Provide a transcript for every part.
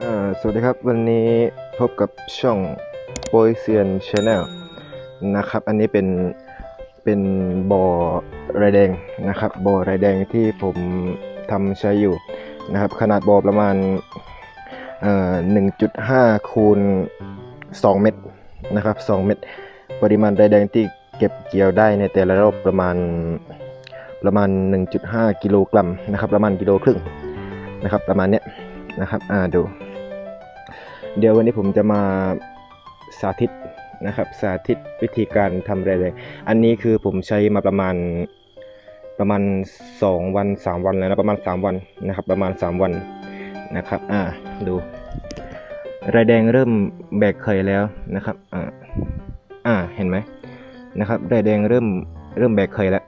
สวัสดีครับ วันนี้พบกับช่องโปยเซียนชาแนลนะครับ อันนี้เป็นเป็นบ่อไรแดงนะครับบ่อไรแดงที่ผมทำใช้อยู่นะครับ ขนาดบ่อประมาณเอ่อ1.5คูณ2เมตรนะครับ2เมตร ปริมาณไรแดงที่เก็บเกี่ยวได้ในแต่ละรอบประมาณประมาณ 1.5 กิโลกรัมนะครับ ประมาณกิโลครึ่งนะครับ ประมาณเนี้ยนะครับ อ่าดู เดี๋ยววันนี้ผมจะมาสาธิตนะครับ สาธิตวิธีการทำไรแดงอันนี้คือผมใช้มาประมาณประมาณ 2 วัน 3 วันแล้วนะประมาณ 3 วันนะครับ ประมาณ 3 วันนะครับอ่าดูไรแดงเริ่มแบกไข่แล้วนะครับอ่าอ่าเห็นไหมนะครับไรแดงเริ่มเริ่มแบกไข่แล้ว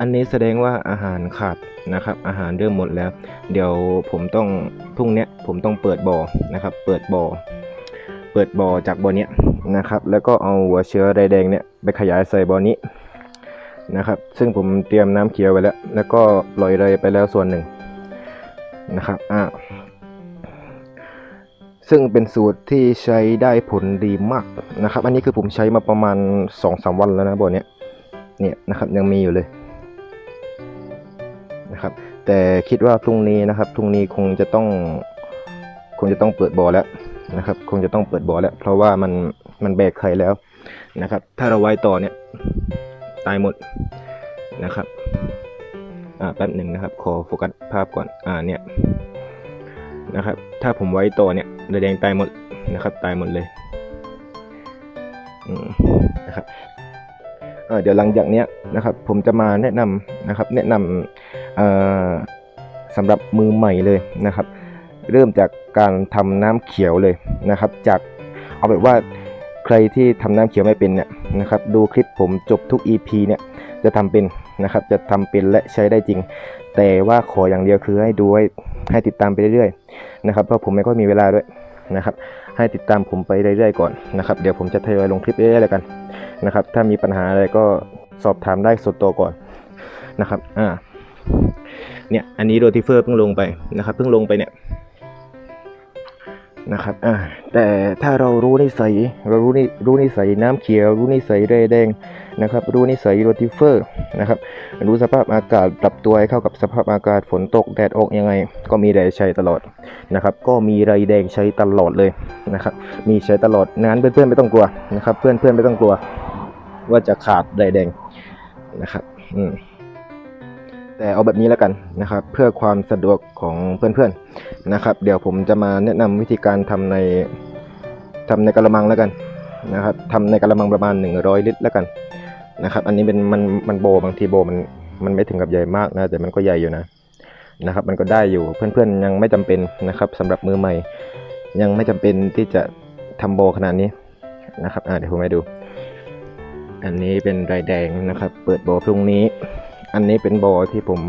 อันนี้แสดงว่าอาหารขาดนะครับ อาหารเริ่มหมดแล้ว เดี๋ยวผมต้องพรุ่งนี้ผมต้องเปิดบ่อนะครับ เปิดบ่อเปิดบ่อจากบ่อนี้นะครับ แล้วก็เอาหัวเชื้อไรแดงเนี่ยไปขยายใส่บ่อนี้นะครับ ซึ่งผมเตรียมน้ำเขียวไว้แล้ว แล้วก็ปล่อยเลยไปแล้วส่วนหนึ่งนะครับอ่าซึ่งเป็นสูตรที่ใช้ได้ผลดีมากนะครับ อันนี้คือผมใช้มาประมาณ2-3วันแล้วนะบ่อนี้เนี่ยนะครับยังมีอยู่เลย นะครับ แต่คิดว่าพรุ่งนี้นะครับพรุ่งนี้คงจะต้อง คงจะต้องเปิดบ่อแล้วนะครับ คงจะต้องเปิดบ่อแล้ว เพราะว่ามันมันแบกไข่แล้วนะครับ ถ้าเราไว้ต่อเนี่ยตายหมดนะครับอ่าแป๊บหนึ่งนะครับ ขอโฟกัสภาพก่อนอ่าเนี่ยนะครับ ถ้าผมไว้ต่อเนี่ยเรือแดงตายหมดนะครับ ตายหมดเลยนะครับ เเดี๋ยวหลังจากเนี้ยนะครับผมจะมาแนะนำนะครับ แนะนำสำหรับมือใหม่เลยนะครับ เริ่มจากการทำน้ำเขียวเลยนะครับ จากเอาแบบว่าใครที่ทำน้ำเขียวไม่เป็นเนี่ยนะครับ ดูคลิปผมจบทุก EP เนี่ยจะทำเป็นนะครับ จะทำเป็นและใช้ได้จริง แต่ว่าขออย่างเดียวคือให้ดูให้ให้ติดตามไปเรื่อยๆนะครับเพราะผมไม่ค่อยมีเวลาด้วยนะครับ ให้ติดตามผมไปเรื่อยๆก่อนนะครับ เดี๋ยวผมจะทยอยลงคลิปเรื่อยๆแล้วกัน นะครับ ถ้ามีปัญหาอะไรก็สอบถามได้สดตัวก่อนนะครับอ่าเนี่ยอันนี้โรติเฟอร์เพิ่งลงไปนะครับ เพิ่งลงไปเนี่ยนะครับอ่าแต่ถ้าเรารู้นิสัยเรารู้นิรู้นิสัยน้ำเขียว รู้นิสัยเรแดงนะครับ รู้นิสัยโรติเฟอร์นะครับ รู้สภาพอากาศปรับตัวให้เข้ากับสภาพอากาศฝนตกแดดออกยังไง ก็มีไรใช้ตลอดนะครับ ก็มีไรแดงใช้ตลอดเลยนะครับ มีใช้ตลอดงั้นเพื่อนๆไม่ต้องกลัวนะครับ เพื่อนๆไม่ต้องกลัว ว่าจะขาดไรแดงนะครับอืมแต่เอาแบบนี้แล้วกันนะครับ เพื่อความสะดวกของเพื่อนๆนะครับ เดี๋ยวผมจะมาแนะนำวิธีการทำในทำในกระมังแล้วกันนะครับทำในกระมังประมาณ 100 ลิตรแล้วกันนะครับ อันนี้เป็นมันมันโบบางทีโบมันมันไม่ถึงกับใหญ่มากนะ แต่มันก็ใหญ่อยู่นะนะครับ มันก็ได้อยู่เพื่อนๆยังไม่จำเป็นนะครับสำหรับมือใหม่ ยังไม่จำเป็นที่จะทำโบขนาดนี้นะครับอ่าเดี๋ยวผมให้ดู อันนี้เป็นรายแดงนะครับ เปิดโบพรุ่งนี้ อันนี้เป็นบ่อที่ผม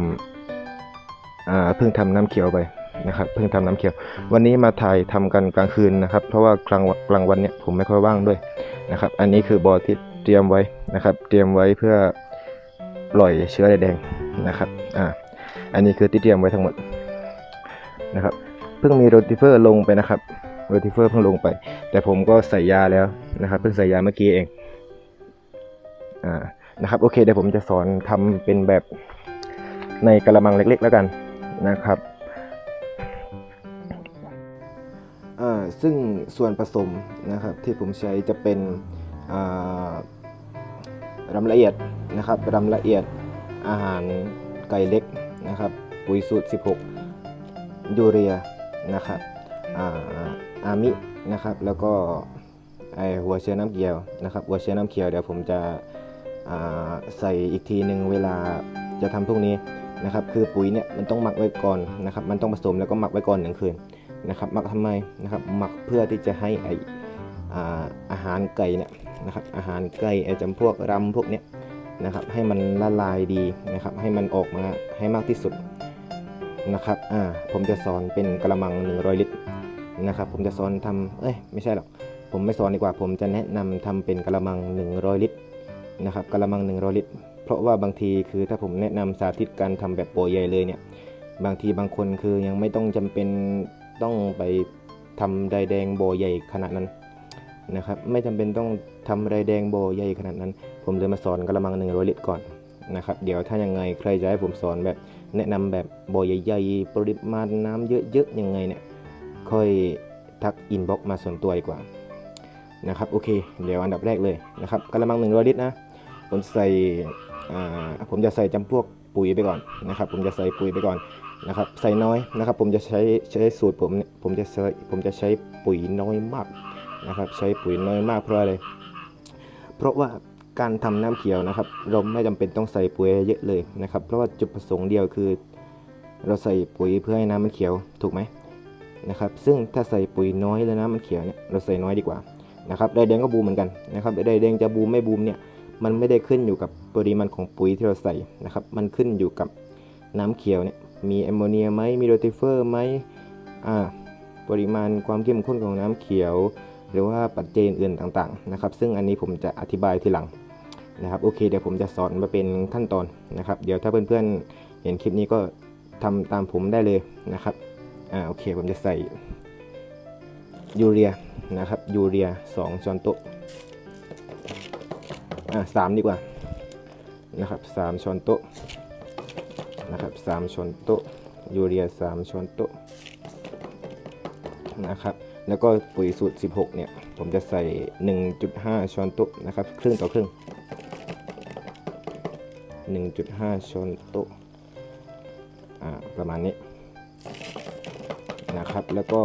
อ่าเพิ่งทำน้ำเขียวไปนะครับ เพิ่งทำน้ำเขียว วันนี้มาถ่ายทำกันกลางคืนนะครับ เพราะว่ากลางกลางวันเนี่ยผมไม่ค่อยว่างด้วยนะครับ อันนี้คือบ่อที่เตรียมไว้นะครับ เตรียมไว้เพื่อปล่อยเชื้อแดงนะครับอ่าอันนี้คือที่เตรียมไว้ทั้งหมดนะครับ เพิ่งมีโรติเฟอร์ลงไปนะครับโรติเฟอร์เพิ่งลงไป แต่ผมก็ใส่ยาแล้วนะครับ เพิ่งใส่ยาเมื่อกี้เอง อ่านะครับโอเคเดี๋ยวผมจะสอนทำเป็นแบบในกระมังเล็กๆแล้วกันนะครับอ่าซึ่งส่วนผสมนะครับที่ผมใช้จะเป็นอ่ารำละเอียดนะครับรำละเอียดอาหารไก่เล็กนะครับปุ๋ยสูตร 16 ยูเรียนะครับอามินะครับแล้วก็ไอหัวเชื้อน้ำเขียวนะครับหัวเชื้อน้ำเขียวเดี๋ยวผมจะ ใส่อีกทีหนึ่งเวลาจะทำพวกนี้นะครับ คือปุ๋ยเนี่ยมันต้องหมักไว้ก่อนนะครับ มันต้องผสมแล้วก็หมักไว้ก่อนหนึ่งคืนนะครับหมักทำไมนะครับหมักเพื่อที่จะให้ไออาอาหารไก่เนี่ยนะครับอาหารไก่ไอจำพวกรำพวกเนี้ยนะครับให้มันละลายดีนะครับให้มันออกมาให้มากที่สุดนะครับอ่าผมจะสอนเป็นกระมัง 100 ลิตรนะครับผมจะสอนทำเอ้ยไม่ใช่หรอกผมไม่สอนดีกว่าผมจะแนะนำทำเป็นกระมัง 100 ลิตร นะครับกะละมัง100ลิตร เพราะว่าบางทีคือถ้าผมแนะนำสาธิตการทำแบบโปรใหญ่เลยเนี่ยบางทีบางคนคือยังไม่ต้องจำเป็นต้องไปทำไรแดงโบใหญ่ขนาดนั้นนะครับไม่จำเป็นต้องทำไรแดงโบใหญ่ขนาดนั้น ผมเลยมาสอนกระมังหนึ่งร้อยลิตรก่อนนะครับเดี๋ยวถ้ายังไงใครจะให้ผมสอนแบบแนะนำแบบโบใหญ่ๆปริมาณน้ำเยอะๆยังไงเนี่ยค่อยทักอินบ็อกมาส่วนตัวดีกว่านะครับโอเค เดี๋ยวอันดับแรกเลยนะครับกระมังหนึ่งร้อยลิตรนะ ผมใส่อ่าผมจะใส่จำพวกปุ๋ยไปก่อนนะครับ ผมจะใส่ปุ๋ยไปก่อนนะครับ ใส่น้อยนะครับ ผมจะใช้ใช้สูตรผมเนี่ยผมจะใช้ผมจะใช้ปุ๋ยน้อยมากนะครับ ใช้ปุ๋ยน้อยมากเพราะอะไรเพราะว่าการทำน้ำเขียวนะครับ เราไม่จำเป็นต้องใส่ปุ๋ยเยอะเลยนะครับ เพราะว่าจุดประสงค์เดียวคือ เราใส่ปุ๋ยเพื่อให้น้ำมันเขียวถูกไหมนะครับ ซึ่งถ้าใส่ปุ๋ยน้อยแล้วน้ำมันเขียวเนี่ยเราใส่น้อยดีกว่านะครับไดแดงก็บูมเหมือนกันนะครับไดแดงจะบูมไม่บูมเนี่ย มันไม่ได้ขึ้นอยู่กับปริมาณของปุ๋ยที่เราใส่นะครับ มันขึ้นอยู่กับน้ำเขียวเนี่ย มีแอมโมเนียไหมมีโรติเฟอร์ไหมอ่า ปริมาณความเข้มข้นของน้ำเขียว หรือว่าปัจเจัยอื่นต่างๆนะครับ ซึ่งอันนี้ผมจะอธิบายทีหลังนะครับ โอเค เดี๋ยวผมจะสอนมาเป็นขั้นตอนนะครับ เดี๋ยวถ้าเพื่อนๆ เห็นคลิปนี้ก็ทำตามผมได้เลยนะครับ อ่า โอเค ผมจะใส่ยูเรียนะครับ ยูเรีย 2 ช้อนโต๊ะ อ่าสามดีกว่านะครับสามช้อนโต๊ะนะครับสามช้อนโต๊ะยูเรีย3ช้อนโต๊ะนะครับแล้วก็ปุ๋ยสูตร 16 เนี่ย ผมจะใส่ 1.5 ช้อนโต๊ะนะครับ ครึ่งต่อครึ่ง 1.5 ช้อนโต๊ะอ่าประมาณนี้นะครับ แล้วก็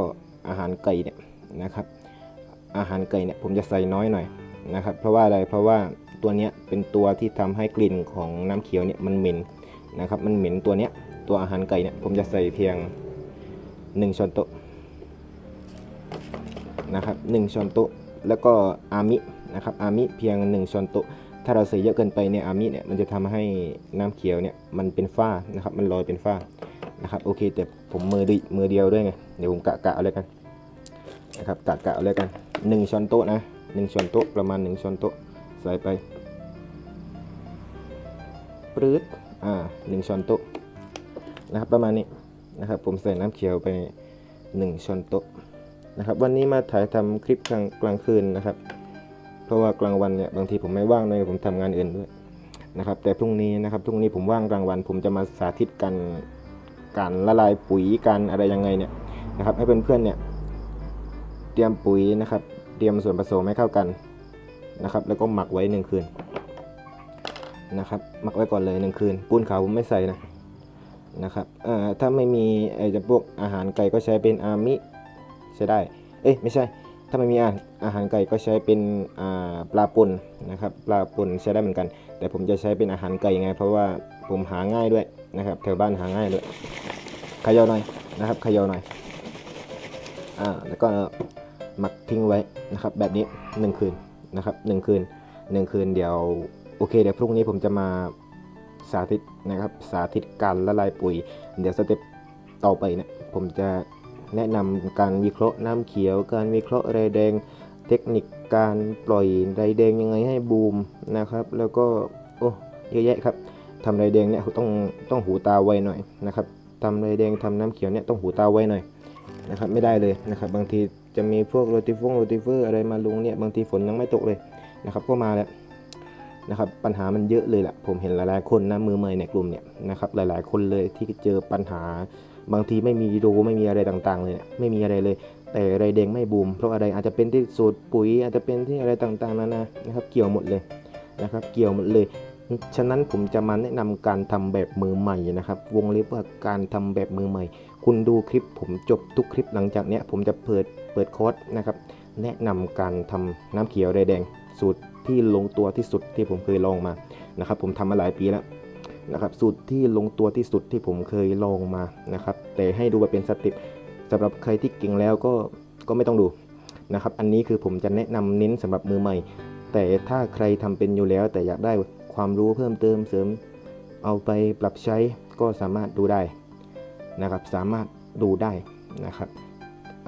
อาหารไก่เนี่ยนะครับ อาหารไก่เนี่ยผมจะใส่น้อยหน่อยนะครับ เพราะว่าอะไร เพราะว่า ตัวเนี้ยเป็นตัวที่ทำให้กลิ่นของน้ำเขียวเนี่ยมันเหม็นนะครับ มันเหม็นตัวเนี้ยตัวอาหารไก่เนี่ยผมจะใส่เพียง 1ช้อนโต๊ะนะครับ1ช้อนโต๊ะแล้วก็อามินะครับอามิเพียง 1ช้อนโต๊ะถ้าเราใส่เยอะเกินไปเนี่ยอามิเนี่ยมันจะทำให้น้ำเขียวเนี่ยมันเป็นฝ้านะครับมันลอยเป็นฝ้านะครับโอเคแต่ผมมือดิมือเดียวด้วยไงเดี๋ยวผมกะกะเอาเลยกันนะครับกะกะเอาเลยกัน 1ช้อนโต๊ะนะ1ช้อนโต๊ะประมาณ 1ช้อนโต๊ะใส่ไป ปรื๊ดอ่า1ช้อนโต๊ะนะครับประมาณนี้นะครับผมใส่น้ำเขียวไป 1ช้อนโต๊ะนะครับวันนี้มาถ่ายทำคลิปกลางกลางคืนนะครับ เพราะว่ากลางวันเนี่ยบางทีผมไม่ว่างเลยผมทำงานอื่นด้วยนะครับแต่พรุ่งนี้นะครับพรุ่งนี้ผมว่างกลางวัน ผมจะมาสาธิตกันการละลายปุ๋ยการอะไรยังไงเนี่ยนะครับให้เพื่อนๆเนี่ยเตรียมปุ๋ยนะครับ เตรียมส่วนผสมให้เข้ากันนะครับ แล้วก็หมักไว้หนึ่งคืน นะครับหมักไว้ก่อนเลยหนึ่งคืน ปูนขาวผมไม่ใส่นะนะครับเอ่อถ้าไม่มีไอ้จะพวกอาหารไก่ก็ใช้เป็นอามิใช้ได้ เอ้ยไม่ใช่ ถ้าไม่มีอาหารอาหารไก่ก็ใช้เป็นอ่าปลาป่นนะครับ ปลาป่นใช้ได้เหมือนกัน แต่ผมจะใช้เป็นอาหารไก่ไง เพราะว่าผมหาง่ายด้วยนะครับแถวบ้านหาง่ายด้วยขยาหน่อยนะครับขยาหน่อยอ่าแล้วก็หมักทิ้งไว้นะครับ แบบนี้หนึ่งคืนนะครับหนึ่งคืนหนึ่งคืนเดี๋ยว โอเคเดี๋ยวพรุ่งนี้ผมจะมาสาธิตนะครับสาธิตการละลายปุ๋ย เดี๋ยวสเต็ปต่อไปเนี่ยผมจะแนะนำการวิเคราะห์น้ำเขียว การวิเคราะห์ไรแดง เทคนิคการปล่อยไรแดงยังไงให้บูมนะครับ แล้วก็โอ้เยอะแยะครับทำไรแดงเนี่ยต้องต้องหูตาไวหน่อยนะครับทำไรแดงทำน้ำเขียวเนี่ยต้องหูตาไวหน่อยนะครับไม่ได้เลยนะครับบางทีจะมีพวกโรติฟงโรติเฟอร์อะไรมาลงเนี่ยบางทีฝนยังไม่ตกเลยนะครับก็มาแล้ว นะครับปัญหามันเยอะเลยแหละผมเห็นหลายๆคนนะมือใหม่ในกลุ่มเนี่ยนะครับหลายๆ คนเลยที่เจอปัญหา บางทีไม่มีโดไม่มีอะไรต่างๆ เลยเนี่ยไม่มีอะไรเลย แต่ไรแดงไม่บูมเพราะอะไรอาจจะเป็นที่สูตรปุ๋ย อาจจะเป็นที่อะไรต่างๆนานานะครับเกี่ยวหมดเลยนะครับเกี่ยวหมดเลยฉะนั้นผมจะมาแนะนำการทำแบบมือใหม่นะครับ วงเล็บว่าการทำแบบมือใหม่ คุณดูคลิปผมจบทุกคลิปหลังจากเนี้ยผมจะเปิดเปิดคอร์สนะครับ แนะนำการทำน้ำเขียวไรแดงสูตร ที่ลงตัวที่สุดที่ผมเคยลองมานะครับ ผมทำมาหลายปีแล้วนะครับ สูตรที่ลงตัวที่สุดที่ผมเคยลองมานะครับ แต่ให้ดูแบบเป็นสเติปสำหรับใครที่เก่งแล้วก็ก็ไม่ต้องดูนะครับ อันนี้คือผมจะแนะนำเน้นสำหรับมือใหม่ แต่ถ้าใครทำเป็นอยู่แล้ว แต่อยากได้ความรู้เพิ่มเติมเสริม เอาไปปรับใช้ก็สามารถดูได้นะครับ สามารถดูได้นะครับ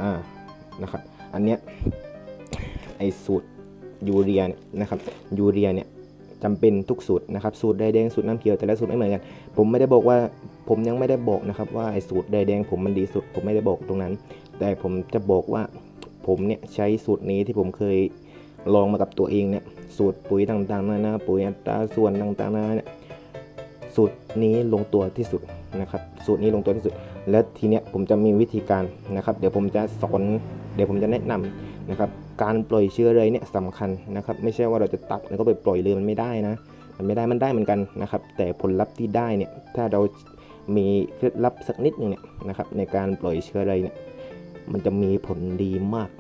อ่า นะครับ อันเนี้ยไอสูตร ยูเรียเนี่ยนะครับยูเรียเนี่ยจำเป็นทุกสูตรนะครับสูตรใดแดงสูตรน้ำเขียวแต่ละสูตรไม่เหมือนกัน ผมไม่ได้บอกว่าผมยังไม่ได้บอกนะครับว่าไอ้สูตรใดแดงผมมันดีสุด ผมไม่ได้บอกตรงนั้น แต่ผมจะบอกว่าผมเนี่ยใช้สูตรนี้ที่ผมเคยลองมากับตัวเองเนี่ยสูตรปุ๋ยต่างๆนานาปุ๋ยอัตราส่วนต่างๆนานาเนี่ยสูตรนี้ลงตัวที่สุดนะครับสูตรนี้ลงตัวที่สุด และทีเนี้ยผมจะมีวิธีการนะครับ เดี๋ยวผมจะสอนเดี๋ยวผมจะแนะนำ นะครับการปล่อยเชื้อเลยเนี่ยสำคัญนะครับไม่ใช่ว่าเราจะตัดแล้วก็ไปปล่อยเลยมันไม่ได้นะ มันไม่ได้มันได้เหมือนกันนะครับ แต่ผลลัพธ์ที่ได้เนี่ยถ้าเรามีเคล็ดลับสักนิดหนึ่งเนี่ยนะครับในการปล่อยเชื้ออะไรเนี่ยมันจะมีผลดีมาก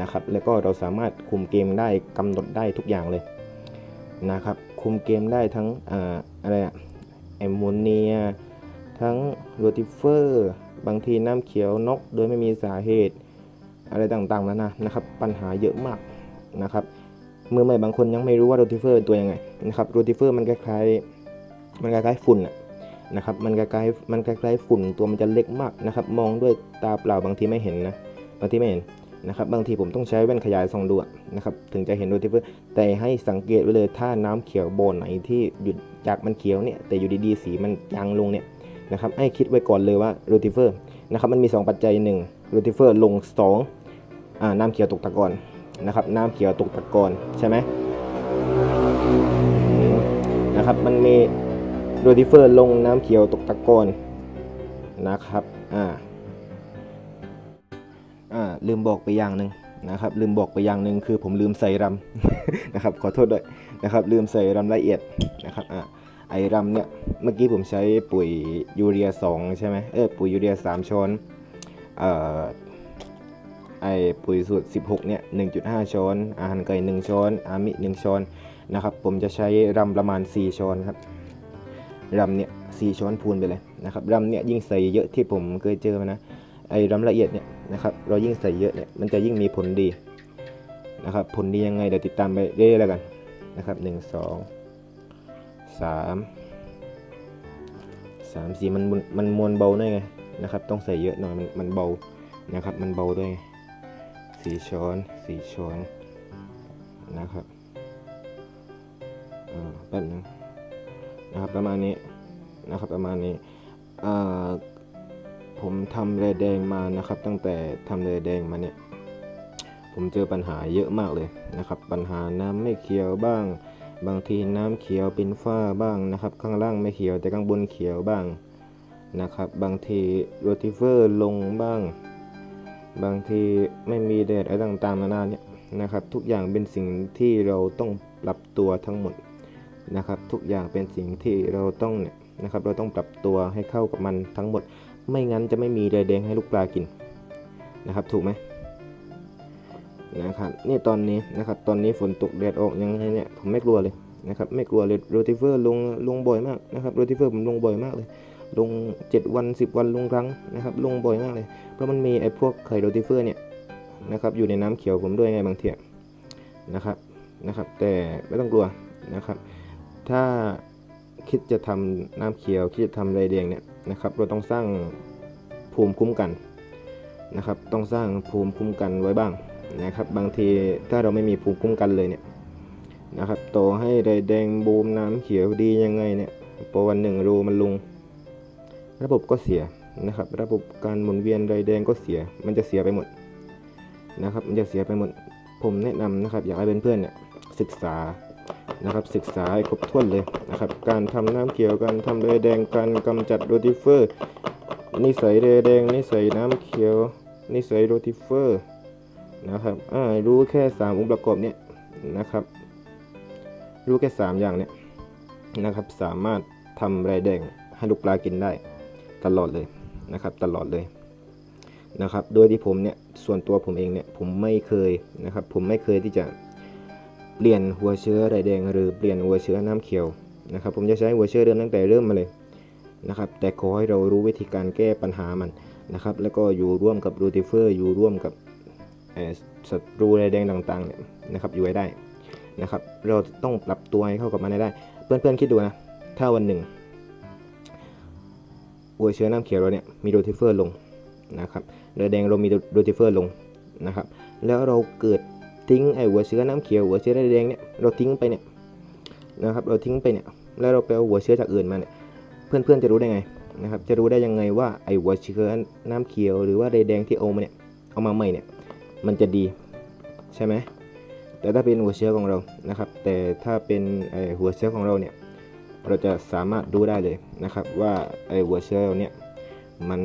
นะครับ แล้วก็เราสามารถคุมเกมได้กำหนดได้ทุกอย่างเลยนะครับ คุมเกมได้ทั้งอ่าอะไรอะแอมโมเนีย ทั้งโรติเฟอร์ บางทีน้ำเขียวนกโดยไม่มีสาเหตุ อะไรต่างๆนานานะครับปัญหาเยอะมากนะครับมือใหม่บางคนยังไม่รู้ว่าโรติเฟอร์เป็นตัวยังไงนะครับโรติเฟอร์มันคล้ายๆมันคล้ายๆฝุ่นนะครับมันคล้ายๆมันคล้ายๆฝุ่นตัวมันจะเล็กมากนะครับมองด้วยตาเปล่าบางทีไม่เห็นนะบางทีไม่เห็นนะครับบางทีผมต้องใช้แว่นขยายส่องดูนะครับถึงจะเห็นโรติเฟอร์แต่ให้สังเกตไว้เลยถ้าน้ำเขียวโบนไหนที่หยุดจากมันเขียวเนี่ยแต่อยู่ดีๆสีมันจางลงเนี่ยนะครับให้คิดไว้ก่อนเลยว่าโรติเฟอร์นะครับมันมี 2 ปัจจัย1โรติเฟอร์ลง 2 อ่าน้ำเขียวตกตะกอนนะครับ น้ำเขียวตกตะกอนใช่ไหมนะครับ มันมีโรติเฟอร์ลงน้ำเขียวตกตะกอนนะครับ อ่า อ่า ลืมบอกไปอย่างหนึ่งนะครับ ลืมบอกไปอย่างหนึ่งคือผมลืมใส่รำนะครับ ขอโทษด้วยนะครับ ลืมใส่รำละเอียดนะครับ อ่า ไอรำเนี่ย เมื่อกี้ผมใช้ปุ๋ยยูเรีย 2 ใช่ไหมเออ ปุ๋ยยูเรีย 3 ช้อน เอ่อ ไอปุ๋ยสูตร 16 เนี่ย 1.5 ช้อน อาหารไก่ 1 ช้อน อามิ 1 ช้อน นะครับ ผมจะใช้รำประมาณ 4 ช้อนครับรำเนี่ย4ช้อนพูนไปเลยนะครับรำเนี่ยยิ่งใส่เยอะที่ผมเคยเจอมานะ ไอรำละเอียดเนี่ยนะครับเรายิ่งใส่เยอะเนี่ยมันจะยิ่งมีผลดีนะครับผลดียังไงเดี๋ยวติดตามไปเรื่อยๆแล้วกันนะครับ1 2 3 3 4มันมันมวลเบาด้วยไงนะครับต้องใส่เยอะหน่อยมันมันเบานะครับมันเบาด้วย สี่ช้อนสี่ช้อนนะครับอ่าแป๊บนึงนะครับประมาณนี้นะครับประมาณนี้อ่าผมทำเรแดงมานะครับ ตั้งแต่ทำเรแดงมาเนี่ยผมเจอปัญหาเยอะมากเลยนะครับ ปัญหาน้ำไม่เขียวบ้าง บางทีน้ำเขียวเป็นฝ้าบ้างนะครับ ข้างล่างไม่เขียวแต่ข้างบนเขียวบ้างนะครับ บางทีโรติเฟอร์ลงบ้าง บางทีไม่มีแดดอะไรต่างๆนานาเนี่ยนะครับทุกอย่างเป็นสิ่งที่เราต้องปรับตัวทั้งหมดนะครับทุกอย่างเป็นสิ่งที่เราต้องเนี่ยนะครับเราต้องปรับตัวให้เข้ากับมันทั้งหมด ไม่งั้นจะไม่มีแดดแดงให้ลูกปลากินนะครับถูกไหมนะครับนี่ตอนนี้นะครับตอนนี้ฝนตกแดดออกยังไงเนี่ยผมไม่กลัวเลยนะครับไม่กลัวเลยโรติเฟอร์ลงลงบ่อยมากนะครับโรติเฟอร์ผมลงบ่อยมากเลย ลง 7 วัน 10 วันลงครั้งนะครับ ลงบ่อยมากเลย เพราะมันมีไอ้พวกไข่โรติเฟอร์เนี่ยนะครับอยู่ในน้ำเขียวผมด้วยไงบางทีนะครับนะครับ แต่ไม่ต้องกลัวนะครับ ถ้าคิดจะทำน้ำเขียว คิดจะทำไรแดงเนี่ยนะครับ เราต้องสร้างภูมิคุ้มกันนะครับ ต้องสร้างภูมิคุ้มกันไว้บ้างนะครับ บางทีถ้าเราไม่มีภูมิคุ้มกันเลยเนี่ยนะครับโตอให้ไรแดงบูมน้ำเขียวดียังไงเนี่ยพอวันหนึ่งรูมันลง ระบบก็เสียนะครับ ระบบการหมุนเวียนไรแดงก็เสีย มันจะเสียไปหมดนะครับ มันจะเสียไปหมด ผมแนะนำนะครับอยากให้เพื่อนๆเนี่ยศึกษานะครับศึกษาให้ครบถ้วนเลยนะครับ การทำน้ำเขียวการทำไรแดงการกำจัดโรติเฟอร์นิสัยไรแดงนิสัยน้ำเขียวนิสัยโรติเฟอร์นะครับอ่ารู้แค่ 3 องค์ประกอบเนี่ยนะครับ รู้แค่ 3 อย่างเนี่ยนะครับสามารถทำไรแดงให้ลูกปลากินได้ ตลอดเลยนะครับตลอดเลยนะครับโดยที่ผมเนี่ยส่วนตัวผมเองเนี่ยผมไม่เคยนะครับผมไม่เคยที่จะเปลี่ยนหัวเชื้อไรแดงหรือเปลี่ยนหัวเชื้อน้ำเขียวนะครับผมจะใช้หัวเชื้อเดิมตั้งแต่เริ่มมาเลยนะครับแต่ขอให้เรารู้วิธีการแก้ปัญหามันนะครับแล้วก็อยู่ร่วมกับรูติเฟอร์อยู่ร่วมกับศัตรูไรแดงต่างๆเนี่ยนะครับอยู่ไว้ได้นะครับเราต้องปรับตัวให้เข้ากับมันได้ เพื่อนๆคิดดูนะถ้าวันหนึ่ง หัวเชื้อน้ำเขียวเราเนี่ยมีโรติเฟอร์ลงนะครับเรือแดงเรามีโรติเฟอร์ลงนะครับแล้วเราเกิดทิ้งไอ้หัวเชื้อน้ำเขียวหัวเชื้อแดงเนี่ยเราทิ้งไปเนี่ยนะครับเราทิ้งไปเนี่ยแล้วเราไปเอาหัวเชื้อจากอื่นมาเนี่ยเพื่อนๆจะรู้ได้ไงนะครับจะรู้ได้ยังไงว่าไอ้หัวเชื้อน้ำเขียวหรือว่าใดแดงที่เอามาเนี่ยเอามาใหม่เนี่ยมันจะดีใช่ไหมแต่ถ้าเป็นหัวเชื้อของเรานะครับแต่ถ้าเป็นไอ้หัวเชื้อของเราเนี่ย เราจะสามารถดูได้เลยนะครับว่าไอ้หัวเชื้อเราเนี่ยมัน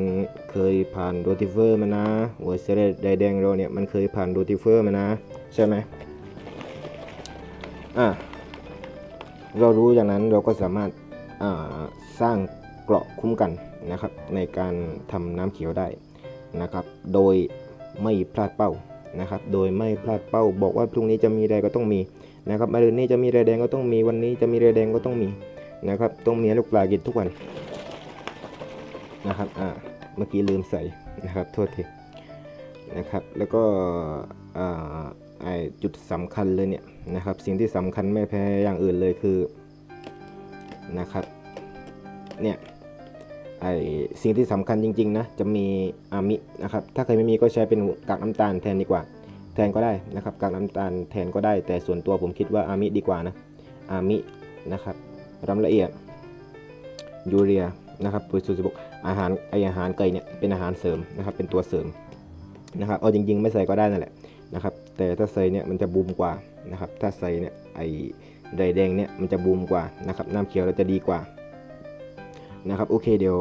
เคยผ่านโรติเฟอร์มานะหัวเชื้อใดแดงเราเนี่ยมันเคยผ่านโรติเฟอร์มานะใช่ไหมอะเรารู้อย่างนั้นเราก็สามารถาสร้างเกราะคุ้มกันนะครับในการทำน้ำเขียวได้นะครับ โดยไม่พลาดเป้านะครับ โดยไม่พลาดเป้า บอกว่าพรุ่งนี้จะมีแดงก็ต้องมีนะครับมะรืนนี้จะมีแรแดงก็ต้องมีวันนี้จะมีแรแดงก็ต้องมี นะครับต้องมีให้ลูกปลากินทุกวันนะครับอ่าเมื่อกี้ลืมใส่นะครับโทษทีนะครับแล้วก็อ่าไอจุดสำคัญเลยเนี่ยนะครับสิ่งที่สำคัญไม่แพ้อย่างอื่นเลยคือนะครับเนี่ยไอสิ่งที่สำคัญจริงๆนะจะมีอามินะครับถ้าใครไม่มีก็ใช้เป็นกากน้ำตาลแทนดีกว่า แทนก็ได้นะครับกากน้ำตาลแทนก็ได้ แต่ส่วนตัวผมคิดว่าอามิดีกว่านะอามินะครับ รำละเอียด ยูเรียนะครับปุ๋ยสูตรสิบหกอาหารไออาหารไก่เนี่ยเป็นอาหารเสริมนะครับ เป็นตัวเสริมนะครับเอาจริง ๆ ไม่ใส่ก็ได้นั่นแหละนะครับ แต่ถ้าใส่เนี่ยมันจะบูมกว่านะครับ ถ้าใส่เนี่ยไอไดแดงเนี่ยมันจะบูมกว่านะครับ น้ำเขียวเราจะดีกว่านะครับโอเคเดี๋ยว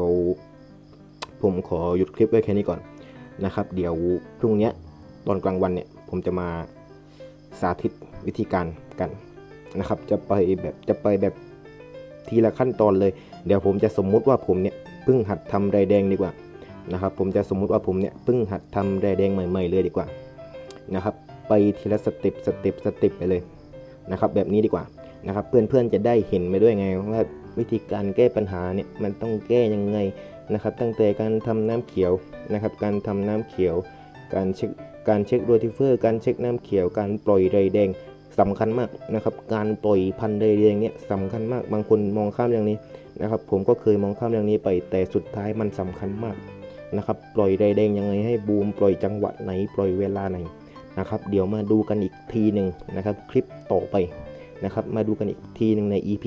ผมขอหยุดคลิปไว้แค่นี้ก่อนนะครับ เดี๋ยวพรุ่งนี้ตอนกลางวันเนี่ยผมจะมาสาธิตวิธีการกันนะครับ จะไปแบบจะไปแบบ ทีละขั้นตอนเลย เดี๋ยวผมจะสมมุติว่าผมเนี่ยเพิ่งหัดทำไดแดงดีกว่านะครับ ผมจะสมมุติว่าผมเนี่ยเพิ่งหัดทำไดแดงใหม่ ๆ เลยดีกว่านะครับ ไปทีละสเต็ปสเต็ปสเต็ปไปเลยนะครับ แบบนี้ดีกว่านะครับ เพื่อนๆจะได้เห็นไปด้วยไงว่าวิธีการแก้ปัญหาเนี่ยมันต้องแก้ยังไงนะครับ ตั้งแต่การทำน้ำเขียวนะครับ การทำน้ำเขียว การเช็คการเช็คโรติเฟอร์ การเช็คน้ำเขียว การปล่อยไรแดง สำคัญมากนะครับ การปล่อยพันธุ์ไรแดงเนี่ยสำคัญมาก บางคนมองข้ามเรื่องนี้นะครับ ผมก็เคยมองข้ามเรื่องนี้ไป แต่สุดท้ายมันสำคัญมากนะครับ ปล่อยไรแดงยังไงให้บูม ปล่อยจังหวะไหน ปล่อยเวลาไหนนะครับ เดี๋ยวมาดูกันอีกทีหนึ่งนะครับ คลิปต่อไปนะครับ มาดูกันอีกทีหนึ่งใน EP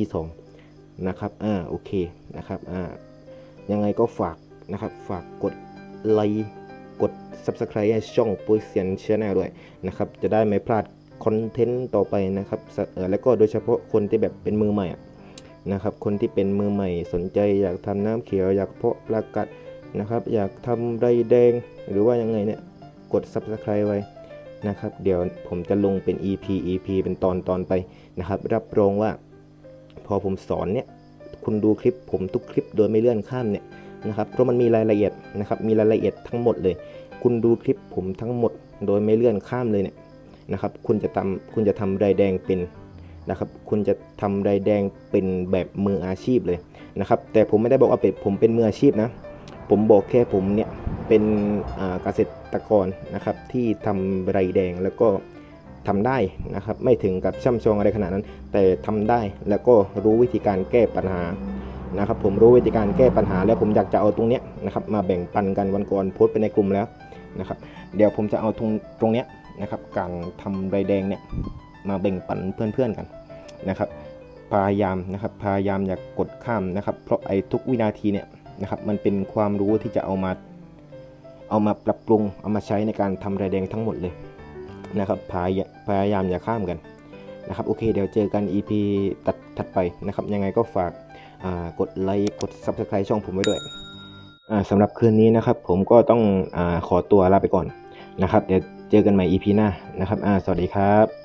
2นะครับ อ่า โอเคนะครับ อ่า ยังไงก็ฝากนะครับ ฝากกดไลค์ กด Subscribe ให้ช่องปุ้ยเซียนชาแนลด้วยนะครับ จะได้ไม่พลาด คอนเทนต์ต่อไปนะครับเอ่อแล้วก็โดยเฉพาะคนที่แบบเป็นมือใหม่นะครับ คนที่เป็นมือใหม่สนใจอยากทำน้ำเขียวอยากเพาะปลากัดนะครับ อยากทำไรแดงหรือว่ายังไงเนี่ยกด Subscribe ไว้นะครับ เดี๋ยวผมจะลงเป็น EP EP เป็นตอนตอนไปนะครับ รับรองว่าพอผมสอนเนี่ยคุณดูคลิปผมทุกคลิปโดยไม่เลื่อนข้ามเนี่ยนะครับเพราะมันมีรายละเอียดนะครับมีรายละเอียดทั้งหมดเลย คุณดูคลิปผมทั้งหมดโดยไม่เลื่อนข้ามเลยเนี่ย นะครับคุณจะทำคุณจะทำรายแดงเป็นนะครับคุณจะทำรายแดงเป็นแบบมืออาชีพเลยนะครับแต่ผมไม่ได้บอกว่าเป็นผมเป็นมืออาชีพนะผมบอกแค่ผมเนี่ยเป็นเกษตรกรนะครับที่ทำไรแดงแล้วก็ทำได้นะครับไม่ถึงกับช่ำชองอะไรขนาดนั้น แต่ทำได้แล้วก็รู้วิธีการแก้ปัญหานะครับผมรู้วิธีการแก้ปัญหา แล้วผมอยากจะเอาตรงเนี้ยนะครับมาแบ่งปันกันวันก่อนโพสต์ไปในกลุ่มแล้วนะครับเดี๋ยวผมจะเอาตรงตรงเนี้ย นะครับ การทำไรแดงเนี่ยมาแบ่งปันเพื่อนๆกันนะครับ พยายามนะครับ พยายามอย่ากกดข้ามนะครับ เพราะไอ้ทุกวินาทีเนี่ยนะครับมันเป็นความรู้ที่จะเอามาเอามาปรับปรุงเอามาใช้ในการทำไรแดงทั้งหมดเลยนะครับพยายพยายามอย่าข้ามกันนะครับโอเคเดี๋ยวเจอกัน EP ตัดถัดไปนะครับ ยังไงก็ฝากกดไลค์กด Subscribe ช่องผมไว้ด้วยสำหรับคืนนี้นะครับ ผมก็ต้องอขอตัวลาไปก่อนนะครับเดี๋ยว เจอกันใหม่ EP หน้านะครับ อ่า สวัสดีครับ